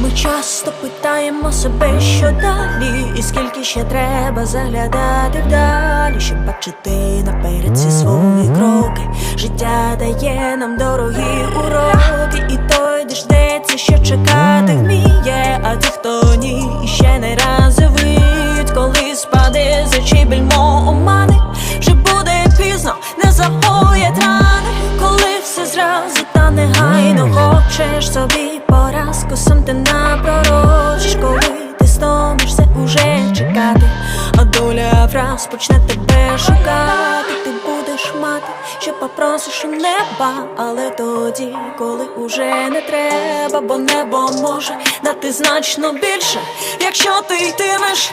Ми часто питаємо себе, що далі, і скільки ще треба заглядати вдалі, щоб бачити наперед ці свої кроки. Життя дає нам дорогі уроки, і той дождеться, що чекати вміє, а ті, хто ні, і ще не раз завиють, коли спаде за бельмо омани, вже буде пізно, не загоять рани, коли все зразу та негайно хочеш собі поразку, ти напророчиш, коли ти стомишся уже чекати, а доля враз почне тебе шукати, ти будеш мати, що попросиш у неба, але тоді, коли уже не треба, бо небо може дати значно більше, якщо ти йтимеш